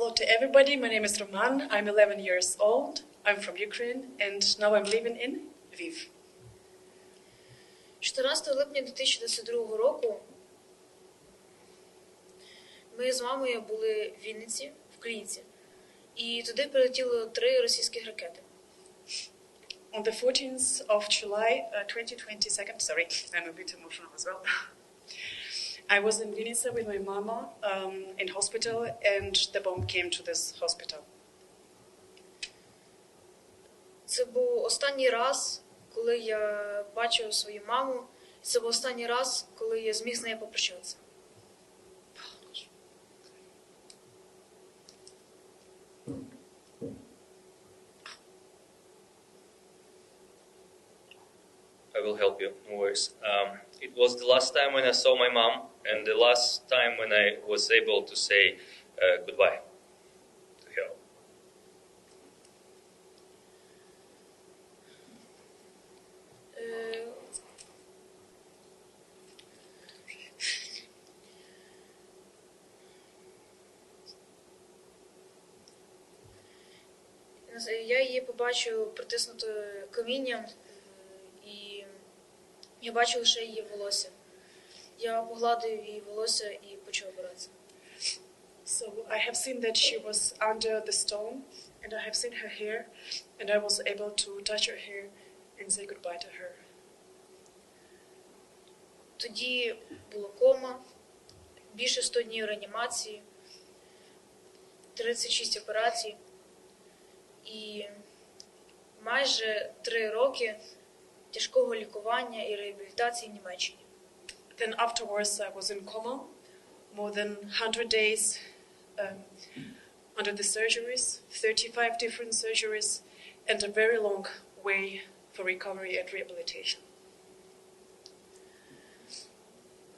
Hello to everybody. My name is Roman. I'm 11 years old. I'm from Ukraine, and now I'm living in Lviv. 14 липня 2022 року ми з мамою були в Вінниці, в Клінці, і туди прилетіло три російських ракети. On the 14th of July, uh, 2022, sorry, I'm a bit emotional as well. I was in Vinica with my mama um, in hospital, and the bomb came to this hospital. Це був останній раз, коли я бачив свою маму, це був останній раз, коли я зміг з нею попрощатися. I will help you, no worries. Um, it was the last time when I saw my mom, and the last time when I was able to say uh, goodbye to her. Е, Я її побачив притиснутою камінням, е, і я бачив лише її волосся. Я погладив її волосся і почав опиратися. So I have seen that she was under the stone, and I have seen her hair, and I was able to touch her hair and say goodbye to her. Тоді була кома, більше 100 днів реанімації, 36 операцій і майже 3 роки тяжкого лікування і реабілітації в Німеччині. Then afterwards, I was in coma, more than 100 days um, under the surgeries, 35 different surgeries, and a very long way for recovery and rehabilitation.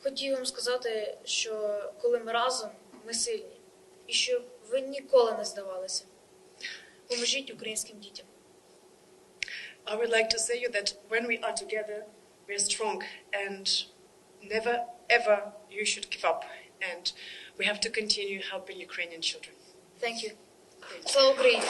Хотів вам сказати, що коли ми разом, ми сильні, і щоб ви ніколи не здавалися. Поможіть українським дітям. I would like to say to you that when we are together, we're strong and never ever you should give up. And we have to continue helping Ukrainian children. Thank you. Thank you. So great.